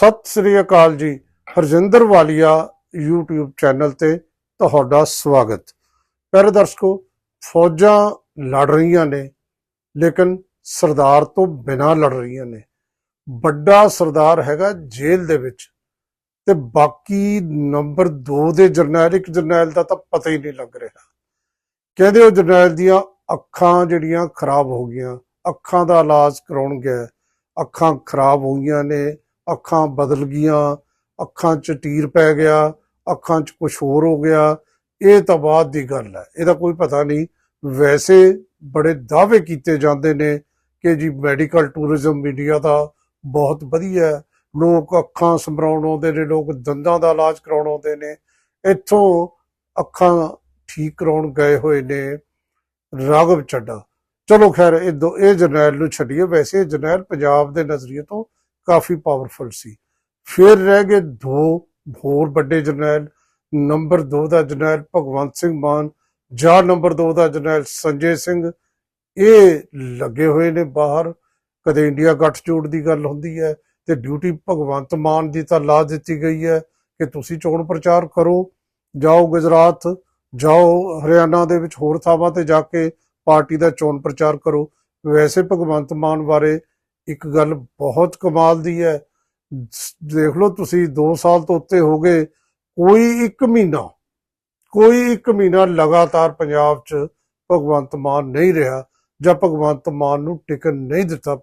ਸਤਿ ਸ੍ਰੀ ਅਕਾਲ ਜੀ। ਹਰਜਿੰਦਰ ਵਾਲੀਆ YouTube channel ਤੇ ਤੁਹਾਡਾ ਸਵਾਗਤ। ਪਿਆਰੇ ਦਰਸ਼ਕੋ, ਫੌਜਾਂ ਲੜ ਰਹੀਆਂ ਨੇ, ਲੇਕਿਨ ਸਰਦਾਰ ਤੋਂ ਬਿਨਾਂ ਲੜ ਰਹੀਆਂ ਨੇ। ਵੱਡਾ ਸਰਦਾਰ ਹੈਗਾ ਜੇਲ੍ਹ ਦੇ ਵਿੱਚ ਤੇ ਬਾਕੀ ਨੰਬਰ 2 ਦੇ ਜਰਨੈਲ, ਇੱਕ ਜਰਨੈਲ ਦਾ ਤਾਂ ਪਤਾ ਹੀ ਨਹੀਂ ਲੱਗ ਰਿਹਾ। ਕਹਿੰਦੇ ਉਹ ਜਰਨੈਲ ਦੀਆਂ ਅੱਖਾਂ ਜਿਹੜੀਆਂ ਖਰਾਬ ਹੋ ਗਈਆਂ, ਅੱਖਾਂ ਦਾ ਇਲਾਜ ਕਰਾਉਣ ਗਿਆ, ਅੱਖਾਂ ਖਰਾਬ ਹੋਈਆਂ ਨੇ ਅੱਖਾਂ ਬਦਲ ਗਈਆਂ, ਅੱਖਾਂ 'ਚ ਟੀਰ ਪੈ ਗਿਆ, ਅੱਖਾਂ 'ਚ ਕੁਝ ਹੋਰ ਹੋ ਗਿਆ। ਇਹ ਤਾਂ ਬਾਅਦ ਦੀ ਗੱਲ ਹੈ। ਇਹਦਾ ਕੋਈ ਪਤਾ ਨਹੀਂ। ਵੈਸੇ ਬੜੇ ਦਾਅਵੇ ਕੀਤੇ ਜਾਂਦੇ ਨੇ ਕਿ ਜੀ ਮੈਡੀਕਲ ਟੂਰਿਜ਼ਮ ਇੰਡੀਆ ਦਾ ਬਹੁਤ ਵਧੀਆ ਹੈ। ਲੋਕ ਅੱਖਾਂ ਸਮਰਾਉਣ ਆਉਂਦੇ ਨੇ, ਲੋਕ ਦੰਦਾਂ ਦਾ ਇਲਾਜ ਕਰਾਉਣ ਆਉਂਦੇ ਨੇ। ਇੱਥੋਂ ਅੱਖਾਂ ਠੀਕ ਕਰਾਉਣ ਗਏ ਹੋਏ ਨੇ ਰਾਘਵ ਚੱਡਾ ਚਲੋ ਖੈਰ, ਇਹ ਦੋ, ਇਹ ਜਰਨੈਲ ਨੂੰ ਛੱਡੀਏ। ਵੈਸੇ ਇਹ ਜਰਨੈਲ ਪੰਜਾਬ ਦੇ ਨਜ਼ਰੀਏ ਤੋਂ ਕਾਫੀ ਪਾਵਰਫੁਲ ਸੀ। ਫਿਰ ਰਹਿ ਗਏ ਦੋ ਹੋਰ ਵੱਡੇ ਜਰਨੈਲ, ਨੰਬਰ 2 ਦਾ ਜਰਨੈਲ ਭਗਵੰਤ ਸਿੰਘ ਮਾਨ, ਜਾਂ ਨੰਬਰ 2 ਦਾ ਜਰਨੈਲ ਸੰਜੇ ਸਿੰਘ। ਇਹ ਲੱਗੇ ਹੋਏ ਨੇ ਬਾਹਰ। ਕਦੇ ਇੰਡੀਆ ਗੱਠਜੋੜ ਦੀ ਗੱਲ ਹੁੰਦੀ ਹੈ ਤੇ ਡਿਊਟੀ ਭਗਵੰਤ ਮਾਨ ਦੀ ਤਾਂ ਲਾ ਦਿੱਤੀ ਗਈ ਹੈ ਕਿ ਤੁਸੀਂ ਚੋਣ ਪ੍ਰਚਾਰ ਕਰੋ, ਜਾਓ ਗੁਜਰਾਤ, ਜਾਓ ਹਰਿਆਣਾ ਦੇ ਵਿੱਚ ਹੋਰ ਥਾਵਾਂ ਤੇ ਜਾ ਕੇ ਪਾਰਟੀ ਦਾ ਚੋਣ ਪ੍ਰਚਾਰ ਕਰੋ। ਵੈਸੇ ਭਗਵੰਤ ਮਾਨ ਬਾਰੇ ਇੱਕ ਗੱਲ ਬਹੁਤ ਕਮਾਲ ਦੀ ਹੈ। ਦੇਖ ਲਓ ਤੁਸੀਂ 2 ਸਾਲ ਤੋਂ ਉੱਤੇ ਹੋ ਗਏ, ਕੋਈ ਇੱਕ ਮਹੀਨਾ, ਕੋਈ ਇੱਕ ਮਹੀਨਾ ਲਗਾਤਾਰ ਪੰਜਾਬ 'ਚ ਭਗਵੰਤ ਮਾਨ ਨਹੀਂ ਰਿਹਾ ਜਾਂ ਭਗਵੰਤ ਮਾਨ ਨੂੰ ਟਿਕਣ ਨਹੀਂ ਦਿੱਤਾ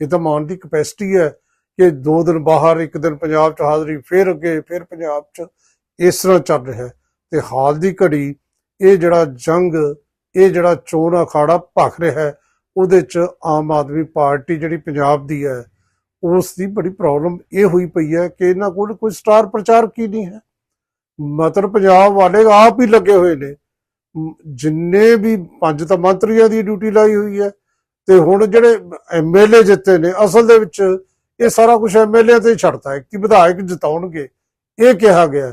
ਇਹ ਤਾਂ ਮਾਨ ਦੀ ਕਪੈਸਿਟੀ ਹੈ ਕਿ ਦੋ ਦਿਨ ਬਾਹਰ, ਇੱਕ ਦਿਨ ਪੰਜਾਬ 'ਚ ਹਾਜ਼ਰੀ, ਫਿਰ ਅੱਗੇ, ਫਿਰ ਪੰਜਾਬ 'ਚ ਇਸ ਤਰ੍ਹਾਂ ਚੱਲ ਰਿਹਾ ਹੈ। ਤੇ ਹਾਲ ਦੀ ਘੜੀ, ਇਹ ਜਿਹੜਾ ਜੰਗ, ਇਹ ਜਿਹੜਾ ਚੋਣ ਅਖਾੜਾ ਭਖ ਰਿਹਾ ਹੈ ਉਹਦੇ 'ਚ ਆਮ ਆਦਮੀ ਪਾਰਟੀ ਜਿਹੜੀ ਪੰਜਾਬ ਦੀ ਹੈ ਉਸ ਦੀ ਬੜੀ ਪ੍ਰੋਬਲਮ ਇਹ ਹੋਈ ਪਈ ਹੈ ਕਿ ਇਹਨਾਂ ਕੋਲ ਕੋਈ ਸਟਾਰ ਪ੍ਰਚਾਰਕ ਹੀ ਨਹੀਂ ਹੈ। ਮਤਲਬ ਪੰਜਾਬ ਵਾਲੇ ਆਪ ਹੀ ਲੱਗੇ ਹੋਏ ਨੇ। ਜਿੰਨੇ ਵੀ ਪੰਜ ਤਾਂ ਮੰਤਰੀਆਂ ਦੀ ਡਿਊਟੀ ਲਾਈ ਹੋਈ ਹੈ ਤੇ ਹੁਣ ਜਿਹੜੇ ਐਮਐਲਏ ਜਿੱਤੇ ਨੇ, ਅਸਲ ਦੇ ਵਿੱਚ ਇਹ ਸਾਰਾ ਕੁਝ ਐਮਐਲਏ ਤੇ ਹੀ ਛੱਡਤਾ ਹੈ। ਕਿ ਵਿਧਾਇਕ ਜਿਤਾਉਣਗੇ, ਇਹ ਕਿਹਾ ਗਿਆ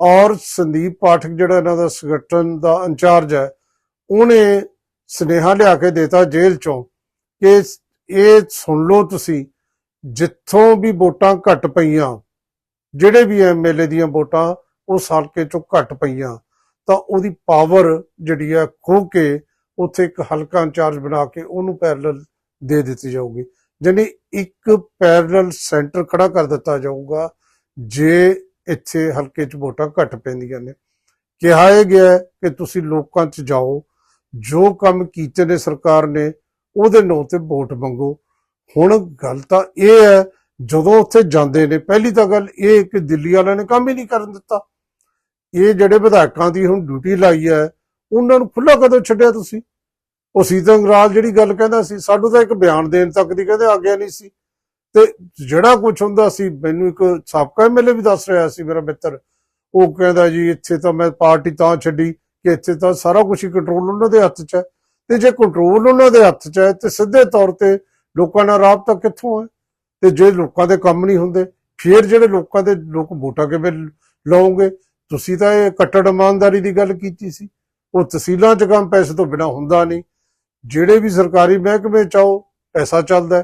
ਔਰ ਸੰਦੀਪ ਪਾਠਕ ਜਿਹੜਾ ਇਹਨਾਂ ਦਾ ਸੰਗਠਨ ਦਾ ਇੰਚਾਰਜ ਹੈ, ਉਹਨੇ ਸਨੇਹਾ ਲਿਆ ਕੇ ਦੇਤਾ ਜੇਲ੍ਹ ਚੋਂ ਕਿ ਇਹ ਸੁਣ ਲਓ ਤੁਸੀਂ, ਜਿੱਥੋਂ ਵੀ ਵੋਟਾਂ ਘਟ ਪਈਆਂ, ਜਿਹੜੇ ਵੀ ਐਮਐਲਏ ਦੀਆਂ ਵੋਟਾਂ ਉਸ ਹਲਕੇ ਚੋਂ ਘਟ ਪਈਆਂ, ਤਾਂ ਉਹਦੀ ਪਾਵਰ ਜਿਹੜੀ ਆ ਖੋ ਕੇ ਉੱਥੇ ਇੱਕ ਹਲਕਾ ਇੰਚਾਰਜ ਬਣਾ ਕੇ ਉਹਨੂੰ ਪੈਰਲਲ ਦੇ ਦਿੱਤੀ ਜਾਊਗੀ। ਯਾਨੀ ਇੱਕ ਪੈਰਲਲ ਸੈਂਟਰ ਖੜਾ ਕਰ ਦਿੱਤਾ ਜਾਊਗਾ, ਜੇ ਇੱਥੇ ਹਲਕੇ 'ਚ ਵੋਟਾਂ ਘਟ ਪੈਂਦੀਆਂ ਨੇ। ਕਿਹਾ ਇਹ ਗਿਆ ਕਿ ਤੁਸੀਂ ਲੋਕਾਂ 'ਚ ਜਾਓ ਜੋ ਕੰਮ ਕੀਤੇ ਨੇ ਸਰਕਾਰ ਨੇ, ਉਹਦੇ ਨਾਂ ਤੇ ਵੋਟ ਮੰਗੋ। ਹੁਣ ਗੱਲ ਤਾਂ ਇਹ ਹੈ, ਜਦੋਂ ਉੱਥੇ ਜਾਂਦੇ ਨੇ, ਪਹਿਲੀ ਤਾਂ ਗੱਲ ਇਹ ਕਿ ਦਿੱਲੀ ਵਾਲਿਆਂ ਨੇ ਕੰਮ ਹੀ ਨਹੀਂ ਕਰਨ ਦਿੱਤਾ। ਇਹ ਜਿਹੜੇ ਵਿਧਾਇਕਾਂ ਦੀ ਹੁਣ ਡਿਊਟੀ ਲਾਈ ਹੈ, ਉਹਨਾਂ ਨੂੰ ਖੁੱਲਾ ਕਦੋਂ ਛੱਡਿਆ ਤੁਸੀਂ। ਉਹ ਸੀਤਨ ਰਾਜ ਜਿਹੜੀ ਗੱਲ ਕਹਿੰਦਾ ਸੀ, ਸਾਨੂੰ ਤਾਂ ਇੱਕ ਬਿਆਨ ਦੇਣ ਤੱਕ ਦੀ ਕਹਿੰਦੇ ਆਗਿਆ ਨਹੀਂ ਸੀ। ਤੇ ਜਿਹੜਾ ਕੁਝ ਹੁੰਦਾ ਸੀ, ਮੈਨੂੰ ਇੱਕ ਸਾਬਕਾ ਐਮਐਲਏ ਵੀ ਦੱਸ ਰਿਹਾ ਸੀ ਮੇਰਾ ਮਿੱਤਰ। ਉਹ ਕਹਿੰਦਾ ਜੀ, ਇੱਥੇ ਤਾਂ ਮੈਂ ਪਾਰਟੀ ਤਾਂ ਛੱਡੀ ਕਿ ਇੱਥੇ ਤਾਂ ਸਾਰਾ ਕੁਝ ਹੀ ਕੰਟਰੋਲ ਉਹਨਾਂ ਦੇ ਹੱਥ 'ਚ ਹੈ। ਤੇ ਜੇ ਕੰਟਰੋਲ ਉਹਨਾਂ ਦੇ ਹੱਥ 'ਚ ਹੈ, ਤੇ ਸਿੱਧੇ ਤੌਰ ਤੇ ਲੋਕਾਂ ਨਾਲ ਰਾਬਤਾ ਕਿੱਥੋਂ ਹੈ? ਤੇ ਜੇ ਲੋਕਾਂ ਦੇ ਕੰਮ ਨਹੀਂ ਹੁੰਦੇ, ਫਿਰ ਜਿਹੜੇ ਲੋਕਾਂ ਦੇ ਲੋਕ ਵੋਟਾਂ ਕਿਵੇਂ ਲਾਉਂਗੇ ਤੁਸੀਂ ਤਾਂ ਇਹ ਕੱਟੜ ਇਮਾਨਦਾਰੀ ਦੀ ਗੱਲ ਕੀਤੀ ਸੀ। ਉਹ ਤਹਿਸੀਲਾਂ 'ਚ ਕੰਮ ਪੈਸੇ ਤੋਂ ਬਿਨਾ ਹੁੰਦਾ ਨਹੀਂ। ਜਿਹੜੇ ਵੀ ਸਰਕਾਰੀ ਮਹਿਕਮੇ ਚਾਓ ਪੈਸਾ ਚੱਲਦਾ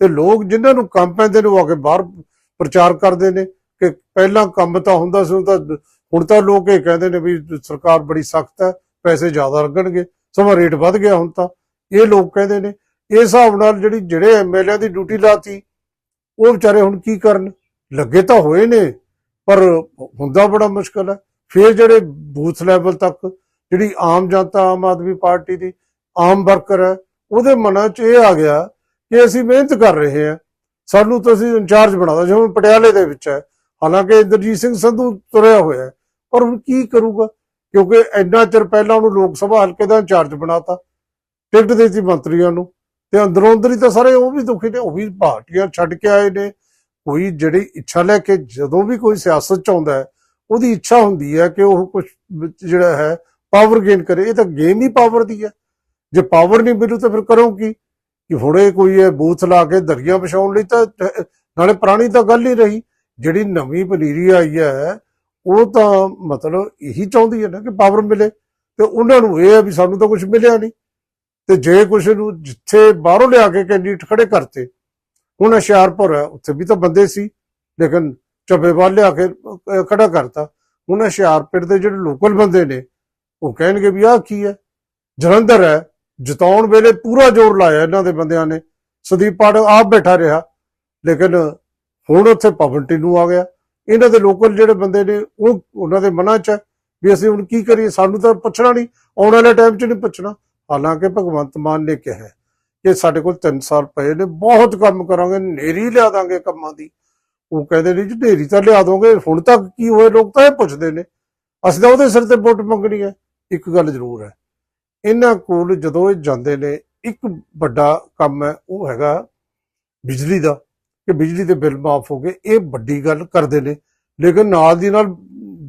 ਤੇ ਲੋਕ ਜਿਨ੍ਹਾਂ ਨੂੰ ਕੰਮ ਪੈਂਦੇ ਨੇ, ਉਹ ਆ ਕੇ ਬਾਹਰ ਪ੍ਰਚਾਰ ਕਰਦੇ ਨੇ ਕਿ ਪਹਿਲਾਂ ਕੰਮ ਤਾਂ ਹੁੰਦਾ ਸੀ ਉਹ ਤਾਂ ਹੁਣ ਤਾਂ ਲੋਕ ਇਹ ਕਹਿੰਦੇ ਨੇ ਵੀ ਸਰਕਾਰ ਬੜੀ ਸਖਤ ਹੈ, ਪੈਸੇ ਜ਼ਿਆਦਾ ਲੱਗਣਗੇ, ਸਮਾਂ ਰੇਟ ਵੱਧ ਗਿਆ ਹੁਣ ਤਾਂ। ਇਹ ਲੋਕ ਕਹਿੰਦੇ ਨੇ ਇਸ ਹਿਸਾਬ ਨਾਲ ਜਿਹੜੀ ਜਿਹੜੇ ਐਮਐਲਏ ਦੀ ਡਿਊਟੀ ਲਾਤੀ, ਉਹ ਵਿਚਾਰੇ ਹੁਣ ਕੀ ਕਰਨ? ਲੱਗੇ ਤਾਂ ਹੋਏ ਨੇ, ਪਰ ਹੁੰਦਾ ਬੜਾ ਮੁਸ਼ਕਲ ਹੈ। ਫਿਰ ਜਿਹੜੇ ਬੂਥ ਲੈਵਲ ਤੱਕ, ਜਿਹੜੀ ਆਮ ਜਨਤਾ, ਆਮ ਆਦਮੀ ਪਾਰਟੀ ਦੀ ਆਮ ਵਰਕਰ ਹੈ, ਉਹਦੇ ਮਨਾਂ 'ਚ ਇਹ ਆ ਗਿਆ ਕਿ ਅਸੀਂ ਮਿਹਨਤ ਕਰ ਰਹੇ ਹਾਂ। ਸਾਨੂੰ ਤੁਸੀਂ ਇੰਚਾਰਜ ਬਣਾਦਾ ਜਿਵੇਂ ਪਟਿਆਲੇ ਦੇ ਵਿੱਚ ਹੈ। ਹਾਲਾਂਕਿ ਇੰਦਰਜੀਤ ਸਿੰਘ ਸੰਧੂ ਤੁਰਿਆ ਹੋਇਆ ਹੈ ਪਰ ਹੁਣ ਕੀ ਕਰੂਗਾ? ਕਿਉਂਕਿ ਇੰਨਾ ਚਿਰ ਪਹਿਲਾਂ ਉਹਨੂੰ ਲੋਕ ਸਭਾ ਹਲਕੇ ਦਾ ਇੰਚਾਰਜ ਬਣਾਤਾ ਟਿਕਟ ਦੇਤੀ ਮੰਤਰੀਆਂ ਨੂੰ, ਤੇ ਅੰਦਰੋਂ ਅੰਦਰ ਹੀ ਤਾਂ ਸਾਰੇ ਉਹ ਵੀ ਦੁਖੀ ਨੇ, ਉਹ ਵੀ ਪਾਰਟੀਆਂ ਛੱਡ ਕੇ ਆਏ ਨੇ, ਕੋਈ ਜਿਹੜੀ ਇੱਛਾ ਲੈ ਕੇ ਜਦੋਂ ਵੀ ਕੋਈ ਸਿਆਸਤ ਚ ਆਉਂਦਾ ਹੈ, ਉਹਦੀ ਇੱਛਾ ਹੁੰਦੀ ਹੈ ਕਿ ਉਹ ਕੁਝ ਜਿਹੜਾ ਹੈ ਪਾਵਰ ਗੇਨ ਕਰੇ। ਇਹ ਤਾਂ ਗੇਮ ਹੀ ਪਾਵਰ ਦੀ ਹੈ। ਜੇ ਪਾਵਰ ਨਹੀਂ ਮਿਲੂ ਤਾਂ ਫਿਰ ਕਰੋ ਕੀ? ਕਿ ਹੁਣੇ ਕੋਈ ਇਹ ਬੂਥ ਲਾ ਕੇ ਦਰੀਆਂ ਵਿਛਾਉਣ ਲਈ ਤਾਂ, ਨਾਲੇ ਪੁਰਾਣੀ ਤਾਂ ਗੱਲ ਹੀ ਰਹੀ, ਜਿਹੜੀ ਨਵੀਂ ਪਨੀਰੀ ਆਈ ਹੈ ਉਹ ਤਾਂ ਮਤਲਬ ਇਹੀ ਚਾਹੁੰਦੀ ਹੈ ਨਾ ਕਿ ਪਾਵਰ ਮਿਲੇ ਤੇ ਉਹਨਾਂ ਨੂੰ ਇਹ ਹੈ ਵੀ ਸਾਨੂੰ ਤਾਂ ਕੁਝ ਮਿਲਿਆ ਨਹੀਂ। ਤੇ ਜੇ ਕੁਝ ਨੂੰ ਜਿੱਥੇ ਬਾਹਰੋਂ ਲਿਆ ਕੇ ਕੈਂਡੀਡੇਟ ਖੜੇ ਕਰਤੇ, ਹੁਣ ਹੁਸ਼ਿਆਰਪੁਰ ਹੈ ਉੱਥੇ ਵੀ ਤਾਂ ਬੰਦੇ ਸੀ, ਲੇਕਿਨ ਚੱਬੇਵਾਲ ਲਿਆ ਕੇ ਖੜਾ ਕਰਤਾ। ਹੁਣ ਹੁਸ਼ਿਆਰਪੁਰ ਦੇ ਜਿਹੜੇ ਲੋਕਲ ਬੰਦੇ ਨੇ, ਉਹ ਕਹਿਣਗੇ ਵੀ ਆਹ ਕੀ ਹੈ? ਜਲੰਧਰ ਹੈ, ਜਿਤਾਉਣ ਵੇਲੇ ਪੂਰਾ ਜ਼ੋਰ ਲਾਇਆ ਇਹਨਾਂ ਦੇ ਬੰਦਿਆਂ ਨੇ। ਸੁਦੀਪ ਪਾਠਕ ਆਪ ਬੈਠਾ ਰਿਹਾ, ਲੇਕਿਨ ਹੁਣ ਉੱਥੇ ਪਵਨ ਨੂੰ ਆ ਗਿਆ। ਇਹਨਾਂ ਦੇ ਲੋਕਲ ਜਿਹੜੇ ਬੰਦੇ ਨੇ, ਉਹ ਉਹਨਾਂ ਦੇ ਮਨਾਂ 'ਚ ਹੈ ਵੀ ਅਸੀਂ ਹੁਣ ਕੀ ਕਰੀਏ? ਸਾਨੂੰ ਤਾਂ ਪੁੱਛਣਾ ਨਹੀਂ, ਆਉਣ ਵਾਲੇ ਟਾਈਮ 'ਚ ਨਹੀਂ ਪੁੱਛਣਾ। ਹਾਲਾਂਕਿ ਭਗਵੰਤ ਮਾਨ ਨੇ ਕਿਹਾ ਕਿ ਸਾਡੇ ਕੋਲ 3 ਸਾਲ ਪਏ ਨੇ, ਬਹੁਤ ਕੰਮ ਕਰਾਂਗੇ, ਨੇਰੀ ਲਿਆ ਦਾਂਗੇ ਕੰਮਾਂ ਦੀ। ਉਹ ਕਹਿੰਦੇ ਨੇ ਜੀ ਢੇਰੀ ਤਾਂ ਲਿਆ ਦੋਗੇ, ਹੁਣ ਤੱਕ ਕੀ ਹੋਏ ਲੋਕ ਤਾਂ ਇਹ ਪੁੱਛਦੇ ਨੇ। ਅਸੀਂ ਤਾਂ ਉਹਦੇ ਸਿਰ ਤੇ ਵੋਟ ਮੰਗਣੀ ਹੈ। ਇੱਕ ਗੱਲ ਜ਼ਰੂਰ ਹੈ, ਇਹਨਾਂ ਕੋਲ ਜਦੋਂ ਇਹ ਜਾਂਦੇ ਨੇ, ਇੱਕ ਵੱਡਾ ਕੰਮ ਹੈ, ਉਹ ਹੈਗਾ ਬਿਜਲੀ ਦਾ। ਕਿ ਬਿਜਲੀ ਦੇ ਬਿੱਲ ਮਾਫ ਹੋ ਗਏ, ਇਹ ਵੱਡੀ ਗੱਲ ਕਰਦੇ ਨੇ। ਲੇਕਿਨ ਨਾਲ ਦੀ ਨਾਲ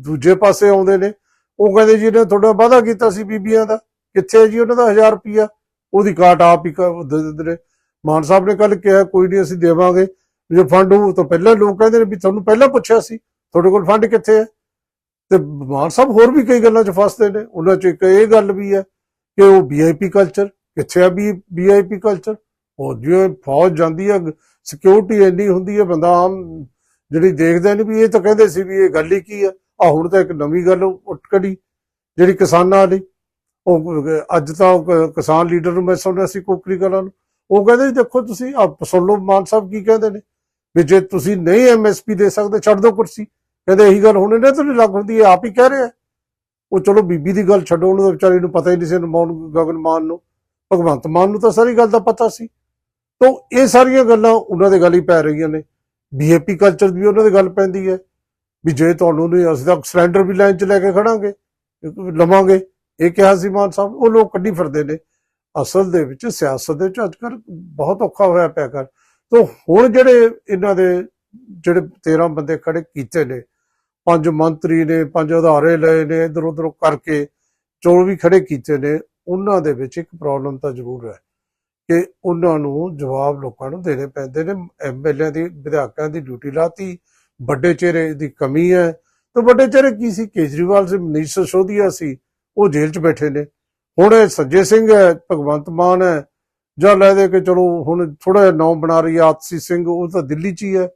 ਦੂਜੇ ਪਾਸੇ ਆਉਂਦੇ ਨੇ। ਉਹ ਕਹਿੰਦੇ ਜੀ ਇਹਨੇ ਤੁਹਾਡਾ ਵਾਅਦਾ ਕੀਤਾ ਸੀ ਬੀਬੀਆਂ ਦਾ। ਕਿੱਥੇ ਹੈ ਜੀ ਉਹਨਾਂ ਦਾ? 1000 ਰੁਪਿਆ ਉਹਦੀ ਕਾਟ ਆਪ ਹੀ ਦੇ ਦਿੰਦੇ ਨੇ। ਮਾਨ ਸਾਹਿਬ ਨੇ ਕੱਲ ਕਿਹਾ, ਕੋਈ ਨਹੀਂ ਅਸੀਂ ਦੇਵਾਂਗੇ। ਜੇ ਫੰਡ ਹੋਊ ਤਾਂ ਪਹਿਲਾਂ ਲੋਕ ਕਹਿੰਦੇ ਨੇ ਵੀ ਤੁਹਾਨੂੰ ਪਹਿਲਾਂ ਪੁੱਛਿਆ ਸੀ, ਤੁਹਾਡੇ ਕੋਲ ਫੰਡ ਕਿੱਥੇ ਹੈ? ਤੇ ਮਾਨ ਸਾਹਿਬ ਹੋਰ ਵੀ ਕਈ ਗੱਲਾਂ 'ਚ ਫਸਦੇ ਨੇ। ਉਹਨਾਂ 'ਚ ਇੱਕ ਇਹ ਗੱਲ ਵੀ ਹੈ ਕਿ ਉਹ ਵੀਆਈਪੀ ਕਲਚਰ ਕਿੱਥੇ ਆ ਵੀ ਵੀਆਈਪੀ ਕਲਚਰ ਉਹ ਜਿਵੇਂ ਫੌਜ ਜਾਂਦੀ ਹੈ ਸਿਕਿਉਰਿਟੀ ਇੰਨੀ ਹੁੰਦੀ ਹੈ ਬੰਦਾ ਆਮ ਜਿਹੜੀ ਦੇਖਦੇ ਨੇ ਵੀ ਇਹ ਤਾਂ ਕਹਿੰਦੇ ਸੀ ਵੀ ਇਹ ਗੱਲ ਹੀ ਕੀ ਹੈ ਆ ਹੁਣ ਤਾਂ ਇੱਕ ਨਵੀਂ ਗੱਲ ਉੱਠ ਕੜੀ ਜਿਹੜੀ ਕਿਸਾਨਾਂ ਲਈ ਉਹ ਅੱਜ ਤਾਂ ਕਿਸਾਨ ਲੀਡਰ ਨੂੰ ਮੈਂ ਸੁਣਿਆ ਸੀ ਕੋਕਰੀ ਕਲਾਂ ਨੂੰ। ਉਹ ਕਹਿੰਦੇ ਦੇਖੋ ਤੁਸੀਂ, ਆਪ ਸੁਣ ਲਓ ਮਾਨ ਸਾਹਿਬ ਕੀ ਕਹਿੰਦੇ ਨੇ। ਵੀ ਜੇ ਤੁਸੀਂ ਨਹੀਂ ਐਮਐਸਪੀ ਦੇ ਸਕਦੇ, ਛੱਡ ਦਿਓ ਕੁਰਸੀ। ਕਹਿੰਦੇ ਇਹੀ ਗੱਲ ਹੁਣ ਇਹਨਾਂ ਤੋਂ ਨਹੀਂ ਲੱਗ ਹੁੰਦੀ ਹੈ ਆਪ ਹੀ ਕਹਿ ਰਿਹਾ। ਉਹ ਚਲੋ ਬੀਬੀ ਦੀ ਗੱਲ ਛੱਡੋ, ਉਹਨੂੰ ਵਿਚਾਰੀ ਨੂੰ ਪਤਾ ਹੀ ਨਹੀਂ ਸੀ ਮੌਨ ਗਗਨ ਮਾਨ ਨੂੰ। ਭਗਵੰਤ ਮਾਨ ਨੂੰ ਤਾਂ ਸਾਰੀ ਗੱਲ ਦਾ ਪਤਾ ਸੀ। ਤਾਂ ਇਹ ਸਾਰੀਆਂ ਗੱਲਾਂ ਉਹਨਾਂ ਦੇ ਗੱਲ ਹੀ ਪੈ ਰਹੀਆਂ ਨੇ। ਬੀਏਪੀ ਕਲਚਰ ਵੀ ਉਹਨਾਂ ਦੇ ਗੱਲ ਪੈਂਦੀ ਹੈ। ਵੀ ਜੇ ਤੁਹਾਨੂੰ ਨਹੀਂ, ਅਸੀਂ ਤਾਂ ਸਿਲੰਡਰ ਵੀ ਲਾਈਨ 'ਚ ਲੈ ਕੇ ਖੜਾਂਗੇ, ਲਵਾਂਗੇ। ਇਹ ਕਿਹਾ ਸੀ ਮਾਨ ਸਾਹਿਬ, ਉਹ ਲੋਕ ਕੱਢੀ ਫਿਰਦੇ ਨੇ। ਅਸਲ ਦੇ ਵਿੱਚ ਸਿਆਸਤ ਦੇ ਵਿੱਚ ਅੱਜਕੱਲ ਬਹੁਤ ਔਖਾ ਹੋਇਆ ਪਿਆ ਕਰ ਤੋਂ ਹੁਣ ਜਿਹੜੇ ਇਹਨਾਂ ਦੇ, ਜਿਹੜੇ 13 ਬੰਦੇ ਖੜੇ ਕੀਤੇ ਨੇ, ਪੰਜ ਮੰਤਰੀ ਨੇ, ਪੰਜ ਅਧਾਰੇ ਲਏ ਨੇ ਇਧਰ ਉਧਰ ਕਰਕੇ ਚੋਣ ਵੀ ਖੜੇ ਕੀਤੇ ਨੇ, ਉਹਨਾਂ ਦੇ ਵਿੱਚ ਇੱਕ ਪ੍ਰੋਬਲਮ ਤਾਂ ਜ਼ਰੂਰ ਹੈ। ਕਿ ਉਹਨਾਂ ਨੂੰ ਜਵਾਬ ਲੋਕਾਂ ਨੂੰ ਦੇਣੇ ਪੈਂਦੇ ਨੇ। ਐਮਐਲਏ ਦੀ, ਵਿਧਾਇਕਾਂ ਦੀ ਡਿਊਟੀ ਲਾਤੀ, ਵੱਡੇ ਚਿਹਰੇ ਦੀ ਕਮੀ ਹੈ। ਤਾਂ ਵੱਡੇ ਚਿਹਰੇ ਕੀ ਸੀ? ਕੇਜਰੀਵਾਲ ਸੀ, ਮਨੀਸ਼ ਸਿਸੋਦੀਆ ਸੀ, ਉਹ ਜੇਲ੍ਹ 'ਚ ਬੈਠੇ ਨੇ। ਹੁਣ ਇਹ ਸੰਜੇ ਸਿੰਘ ਹੈ, ਭਗਵੰਤ ਮਾਨ ਹੈ। ਜਾਂ ਲੈ ਦੇ ਕਿ ਚਲੋ, ਹੁਣ ਥੋੜਾ ਜਿਹਾ ਨਾਮ ਬਣਾ ਰਹੀ ਹੈ, ਆਤਸੀ ਸਿੰਘ, ਉਹ ਤਾਂ ਦਿੱਲੀ 'ਚ ਹੀ ਹੈ।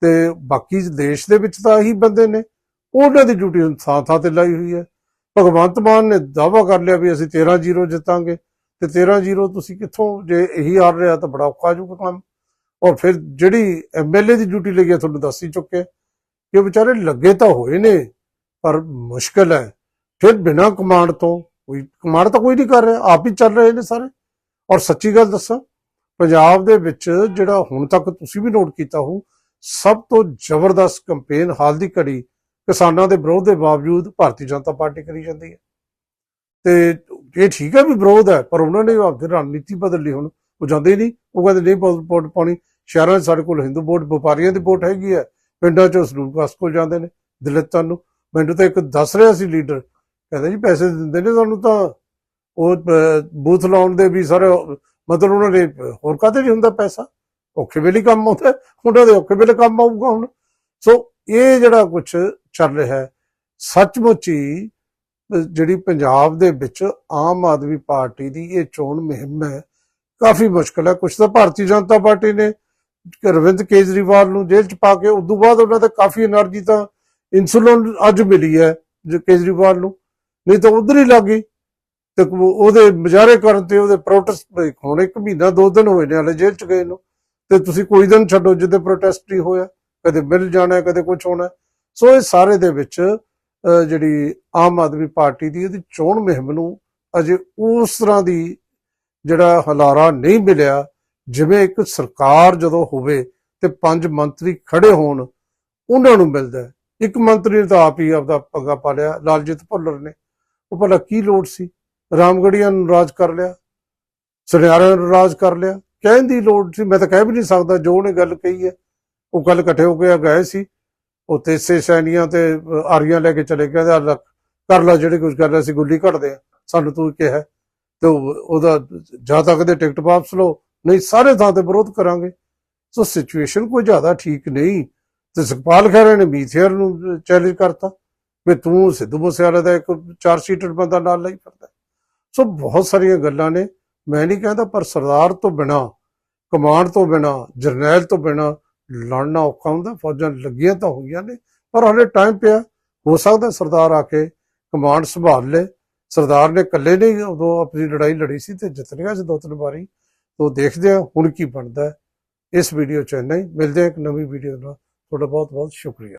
ਤੇ ਬਾਕੀ ਦੇਸ਼ ਦੇ ਵਿੱਚ ਤਾਂ ਇਹੀ ਬੰਦੇ ਨੇ। ਉਹਨਾਂ ਦੀ ਡਿਊਟੀ ਹੁਣ ਥਾਂ ਥਾਂ ਤੇ ਲਾਈ ਹੋਈ ਹੈ। ਭਗਵੰਤ ਮਾਨ ਨੇ ਦਾਅਵਾ ਕਰ ਲਿਆ ਵੀ ਅਸੀਂ 13-0 ਜਿੱਤਾਂਗੇ। ਤੇ 13-0 ਤੁਸੀਂ ਕਿੱਥੋਂ, ਜੇ ਇਹੀ ਆ ਰਿਹਾ ਤਾਂ ਬੜਾ ਔਖਾ ਜੂਗਾ ਕੰਮ। ਔਰ ਫਿਰ ਜਿਹੜੀ ਐਮਐਲਏ ਦੀ ਡਿਊਟੀ ਲੱਗੀ ਤੁਹਾਨੂੰ ਦੱਸ ਹੀ ਚੁੱਕੇ ਕਿ ਵਿਚਾਰੇ ਲੱਗੇ ਤਾਂ ਹੋਏ ਨੇ, ਪਰ ਮੁਸ਼ਕਲ ਹੈ। ਫਿਰ ਬਿਨਾਂ ਕਮਾਂਡ ਤੋਂ ਕੋਈ, ਕਮਾਂਡ ਤਾਂ ਕੋਈ ਨਹੀਂ ਕਰ ਰਿਹਾ, ਆਪ ਹੀ ਚੱਲ ਰਹੇ ਨੇ ਸਾਰੇ। ਔਰ ਸੱਚੀ ਗੱਲ ਦੱਸਾਂ, ਪੰਜਾਬ ਦੇ ਵਿੱਚ ਜਿਹੜਾ ਹੁਣ ਤੱਕ ਤੁਸੀਂ ਵੀ ਨੋਟ ਕੀਤਾ ਹੋ ਸਭ ਤੋਂ ਜ਼ਬਰਦਸਤ ਕੰਪੇਨ ਹਾਲ ਦੀ ਘੜੀ ਕਿਸਾਨਾਂ ਦੇ ਵਿਰੋਧ ਦੇ ਬਾਵਜੂਦ ਭਾਰਤੀ ਜਨਤਾ ਪਾਰਟੀ ਕਰੀ ਜਾਂਦੀ ਹੈ। ਤੇ ਇਹ ਠੀਕ ਹੈ ਵੀ ਵਿਰੋਧ ਹੈ ਪਰ ਉਹਨਾਂ ਨੇ ਆਪਣੀ ਰਣਨੀਤੀ ਬਦਲ ਲਈ ਹੁਣ। ਉਹ ਜਾਂਦੇ ਨਹੀਂ। ਉਹ ਕਹਿੰਦੇ ਨਹੀਂ ਵੋਟ ਪਾਉਣੀ। ਸ਼ਹਿਰਾਂ 'ਚ ਸਾਡੇ ਕੋਲ ਹਿੰਦੂ ਵੋਟ ਵਪਾਰੀਆਂ ਦੀ ਵੋਟ ਹੈਗੀ ਹੈ। ਪਿੰਡਾਂ 'ਚ ਸਰੂਪ ਕਾਸਟ ਕੋਲ ਜਾਂਦੇ ਨੇ ਦਲਿਤਾਂ ਨੂੰ ਮੈਨੂੰ ਤਾਂ ਇੱਕ ਦੱਸ ਰਿਹਾ ਸੀ ਲੀਡਰ। ਕਹਿੰਦਾ ਜੀ ਪੈਸੇ ਦਿੰਦੇ ਨੇ ਤੁਹਾਨੂੰ ਤਾਂ। ਉਹ ਬੂਥ ਲਾਉਣ ਦੇ ਵੀ ਸਾਰੇ ਮਤਲਬ ਉਹਨਾਂ ਨੇ ਹੋਰ ਕਾਹਤੇ ਨਹੀਂ ਹੁੰਦਾ ਪੈਸਾ? ਔਖੇ ਵੇਲੇ ਕੰਮ ਆਉਂਦਾ। ਹੈ, ਉਹਨਾਂ ਦੇ ਔਖੇ ਵੇਲੇ ਕੰਮ ਆਊਗਾ ਹੁਣ। ਸੋ ਇਹ ਜਿਹੜਾ ਕੁਝ ਚੱਲ ਰਿਹਾ ਹੈ ਸੱਚਮੁੱਚ ਹੀ ਜਿਹੜੀ ਪੰਜਾਬ ਦੇ ਵਿੱਚ ਆਮ ਆਦਮੀ ਪਾਰਟੀ ਦੀ ਇਹ ਚੋਣ ਮੁਹਿੰਮ ਹੈ, ਕਾਫੀ ਮੁਸ਼ਕਲ ਹੈ। ਕੁਝ ਤਾਂ ਭਾਰਤੀ ਜਨਤਾ ਪਾਰਟੀ ਨੇ ਅਰਵਿੰਦ ਕੇਜਰੀਵਾਲ ਨੂੰ ਜੇਲ੍ਹ ਚ ਪਾ ਕੇ ਉਸ ਤੋਂ ਬਾਅਦ ਉਹਨਾਂ ਦਾ ਕਾਫੀ એનર્ਜੀ ਤਾਂ ਇਨਸੂਲਿਨ ਅੱਜ ਮਿਲੀ ਹੈ ਜੋ ਕੇਜਰੀਵਾਲ ਨੂੰ। ਨਹੀਂ ਤਾਂ ਉਧਰ ਹੀ ਲੱਗ ਗਈ। ਤੇ ਉਹਦੇ ਮੁਜ਼ਾਹਰੇ ਕਰਨ ਤੇ ਉਹਦੇ ਪ੍ਰੋਟੈਸਟ ਹੋਣ ਇੱਕ ਮਹੀਨਾ, ਦੋ ਦਿਨ ਹੋਏ ਨੇ ਹਲੇ ਜੇਲ੍ਹ ਚ ਗਏ ਨੂੰ। ਤੇ ਤੁਸੀਂ ਕੋਈ ਦਿਨ ਛੱਡੋ ਜਿੱਦੇ ਪ੍ਰੋਟੈਸਟ ਹੀ ਹੋਇਆ, ਕਦੇ ਮਿਲ ਜਾਣਾ, ਕਦੇ ਕੁਝ ਹੋਣਾ। ਸੋ ਇਹ ਸਾਰੇ ਦੇ ਵਿੱਚ ਜਿਹੜੀ ਆਮ ਆਦਮੀ ਪਾਰਟੀ ਦੀ ਇਹਦੀ ਚੋਣ ਮੁਹਿੰਮ ਨੂੰ ਅਜੇ ਉਸ ਤਰ੍ਹਾਂ ਦੀ ਜਿਹੜਾ ਹਲਾਰਾ ਨਹੀਂ ਮਿਲਿਆ, ਜਿਵੇਂ ਇੱਕ ਸਰਕਾਰ ਜਦੋਂ ਹੋਵੇ ਤੇ ਪੰਜ ਮੰਤਰੀ ਖੜੇ ਹੋਣ, ਉਹਨਾਂ ਨੂੰ ਮਿਲਦਾ ਇੱਕ ਮੰਤਰੀ ਨੇ ਤਾਂ ਆਪ ਹੀ ਆਪਦਾ ਪੱਗਾ ਪਾ ਲਿਆ, ਲਾਲਜੀਤ ਭੁੱਲਰ ਨੇ। ਉਹ ਭਲਾ ਕੀ ਲੋੜ ਸੀ? ਰਾਮਗੜੀਆਂ ਨੂੰ ਰਾਜ ਕਰ ਲਿਆ, ਸੁਨਿਆਰਿਆਂ ਨੂੰ ਰਾਜ ਕਰ ਲਿਆ। ਕਹਿਣ ਦੀ ਲੋੜ ਸੀ, ਮੈਂ ਤਾਂ ਕਹਿ ਵੀ ਨਹੀਂ ਸਕਦਾ, ਜੋ ਉਹਨੇ ਗੱਲ ਕਹੀ ਹੈ, ਉਹ ਕੱਲ ਇਕੱਠੇ ਹੋ ਕੇ ਗਏ ਸੀ। ਉਹ ਤੇਸੇ ਸੈਨੀਆਂ ਤੇ ਆਰੀਆਂ ਲੈ ਕੇ ਚਲੇ ਗਏ ਤੇ ਕਰ ਲਾ ਜਿਹੜੇ ਕੁਝ ਕਰ ਰਿਹਾ ਸੀ, ਗੁੱਲੀ ਘੜਦੇ ਆ। ਸਾਨੂੰ ਤੂੰ ਕਿਹਾ ਤੇ ਉਹਦਾ ਜਾਂ ਤੱਕ ਦੇ ਟਿਕਟ ਵਾਪਸ ਲਓ, ਨਹੀਂ, ਸਾਰੇ ਥਾਂ ਤੇ ਵਿਰੋਧ ਕਰਾਂਗੇ। ਸੋ ਸਿਚੁਏਸ਼ਨ ਕੋਈ ਜ਼ਿਆਦਾ ਠੀਕ ਨਹੀਂ। ਤੇ ਸੁਖਪਾਲ ਖਹਿਰਾ ਨੇ ਮੀਥੇਰ ਨੂੰ ਚੈਲੰਜ ਕਰਤਾ ਵੀ ਤੂੰ ਸਿੱਧੂ ਮੂਸੇਵਾਲੇ ਦਾ ਇੱਕ ਚਾਰ ਸੀਟਰ ਬੰਦਾ ਨਾਲ ਲਈ ਫਿਰਦਾ ਸੋ ਬਹੁਤ ਸਾਰੀਆਂ ਗੱਲਾਂ ਨੇ। ਮੈਂ ਨਹੀਂ ਕਹਿੰਦਾ ਪਰ ਸਰਦਾਰ ਤੋਂ ਬਿਨਾ ਕਮਾਂਡ ਤੋਂ ਬਿਨਾ, ਜਰਨੈਲ ਤੋਂ ਬਿਨਾ ਲੜਨਾ ਔਖਾ ਹੁੰਦਾ, ਫੌਜਾਂ ਲੱਗੀਆਂ ਤਾਂ ਹੋਈਆਂ ਨੇ, ਪਰ ਹਲੇ ਟਾਈਮ ਪਿਆ। ਹੋ ਸਕਦਾ ਸਰਦਾਰ ਆ ਕੇ ਕਮਾਂਡ ਸੰਭਾਲ ਲੇ। ਸਰਦਾਰ ਨੇ ਇਕੱਲੇ ਨਹੀਂ, ਉਦੋਂ ਆਪਣੀ ਲੜਾਈ ਲੜੀ ਸੀ ਤੇ ਜਿੱਤ ਲਿਆ ਸੀ ਦੋ ਤਿੰਨ ਵਾਰੀ। ਤੋਂ ਦੇਖਦੇ ਹਾਂ ਹੁਣ ਕੀ ਬਣਦਾ। ਇਸ ਵੀਡੀਓ ਚ ਇੰਨਾ ਹੀ। ਮਿਲਦੇ ਹਾਂ ਇੱਕ ਨਵੀਂ ਵੀਡੀਓ ਨਾਲ। ਤੁਹਾਡਾ ਬਹੁਤ ਬਹੁਤ ਸ਼ੁਕਰੀਆ।